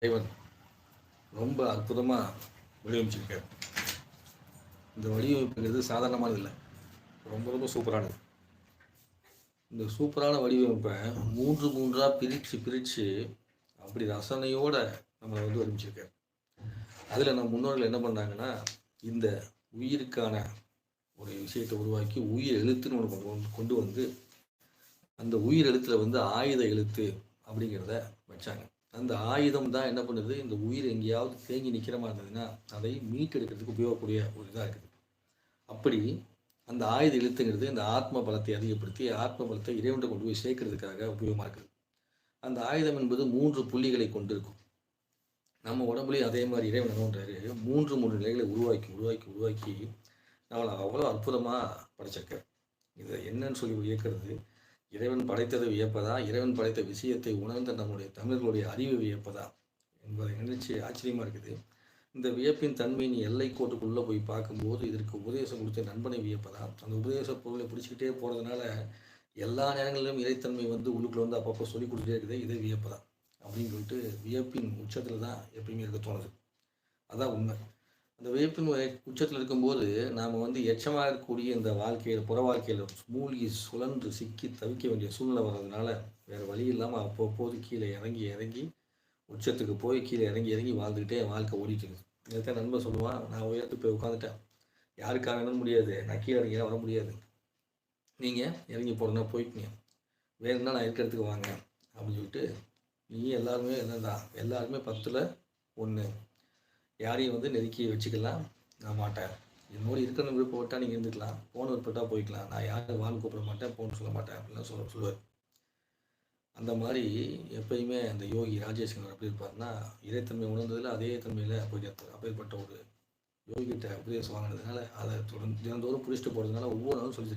இறைவன் ரொம்ப அற்புதமாக வடிவமைச்சிருக்கார். இந்த வடிவமைப்புங்கிறது சாதாரணமானது இல்லை. ரொம்ப ரொம்ப சூப்பரானது. இந்த சூப்பரான வடிவமைப்பை மூன்று மூன்றாக பிரித்து பிரித்து அப்படி ரசனையோடு நம்மளை வந்து வடிவமைச்சிருக்கார். அதில் நம்ம முன்னோர்கள் என்ன பண்ணாங்கன்னா இந்த உயிருக்கான ஒரு விஷயத்தை உருவாக்கி உயிர் எழுத்துன்னு ஒன்று கொண்டு வந்து- கொண்டு வந்து அந்த உயிர் எழுத்தில் வந்து ஆயுத எழுத்து அப்படிங்கிறத வச்சாங்க. அந்த ஆயுதம் தான் என்ன பண்ணுது? இந்த உயிர் எங்கேயாவது தேங்கி நிற்கிற மாதிரி இருந்ததுன்னா அதை மீட்டெடுக்கிறதுக்கு உபயோகக்கூடிய ஒரு இதாக இருக்குது. அப்படி அந்த ஆயுத எழுத்துங்கிறது இந்த ஆத்ம பலத்தை அதிகப்படுத்தி ஆத்ம பலத்தை இறைவன்கிட்ட கொண்டு போய் சேர்க்கறதுக்காக உபயோகமாக இருக்குது. அந்த ஆயுதம் என்பது மூன்று புள்ளிகளை கொண்டிருக்கும். நம்ம உடம்புலையும் அதே மாதிரி இறைவன் என்ன மூன்று மூன்று நிலைகளை உருவாக்கி உருவாக்கி உருவாக்கி நம்மளை அவ்வளோ அற்புதமாக படைச்சிருக்கார். இதை என்னன்னு சொல்லி இயக்கிறது இறைவன் படைத்ததை வியப்பதா? இறைவன் படைத்த விஷயத்தை உணர்ந்த நம்முடைய தமிழர்களுடைய அறிவை வியப்பதா? என்பதை நினைச்சு ஆச்சரியமா இருக்குது. இந்த வியப்பின் தன்மையின் எல்லை கோட்டுக்குள்ளே போய் பார்க்கும்போது இதற்கு உபதேசம் கொடுத்த நண்பனை வியப்பதா? அந்த உபதேச பொருளை பிடிச்சிக்கிட்டே போகிறதுனால எல்லா நேரங்களிலும் இறைத்தன்மை வந்து உள்ளுக்குள்ள வந்து அப்பப்போ சொல்லி கொடுத்துட்டே இருக்குது. இதை வியப்பதா? அப்படின்னு சொல்லிட்டு வியப்பின் உச்சத்தில் தான் எப்பயுமே இருக்க தோணுது. அதான் உண்மை. அந்த வியப்பின் உச்சத்தில் இருக்கும்போது நாம் வந்து எச்சமாக இருக்கக்கூடிய இந்த வாழ்க்கையில் புற வாழ்க்கையில் மூழ்கி சுழன்று சிக்கி தவிக்க வேண்டிய சூழ்நிலை வர்றதுனால வேறு வழி இல்லாமல் அப்பப்போது கீழே இறங்கி இறங்கி உச்சத்துக்கு போய் கீழே இறங்கி இறங்கி வாழ்ந்துக்கிட்டே வாழ்க்கை ஓடிட்டு இருக்குது இதைத்தான் நண்பர் சொல்லுவான் நான் உயர்த்து போய் உட்காந்துட்டேன் யாருக்காக வேணும் முடியாது. நான் கீழே இறங்கினா வர முடியாது. நீங்கள் இறங்கி போகிறதுனா போய்க்குங்க வேணும்னா நான் இருக்கிறதுக்கு வாங்க? அப்படின்னு சொல்லிட்டு நீ எல்லாருமே என்னதான் எல்லாருமே பத்தில் ஒன்று யாரையும் வந்து நெருக்கி வச்சுக்கலாம். நான் மாட்டேன். என்னோட இருக்கிற விருப்பப்பட்டா நீங்கள் இருந்துக்கலாம். போன விருப்பட்டால் போய்க்கலாம். நான் யாரும் வாழ் கூப்பிட மாட்டேன் போன்னு சொல்ல மாட்டேன் அப்படிலாம் சொல்ல சொல்லுவார் அந்த மாதிரி எப்பயுமே அந்த யோகி ராஜேஷ்கர் எப்படி இருப்பார்னா இறைத்தன்மை உணர்ந்ததில் அதே தன்மையில் போயிட்டு இருப்பார். அப்பேற்பட்ட ஒரு யோகிகிட்ட உபதேசம் வாங்கினதுனால அதை தொடர்ந்து தினந்தோறும் பிடிச்சிட்டு போகிறதுனால ஒவ்வொரு நாளும் சொல்லி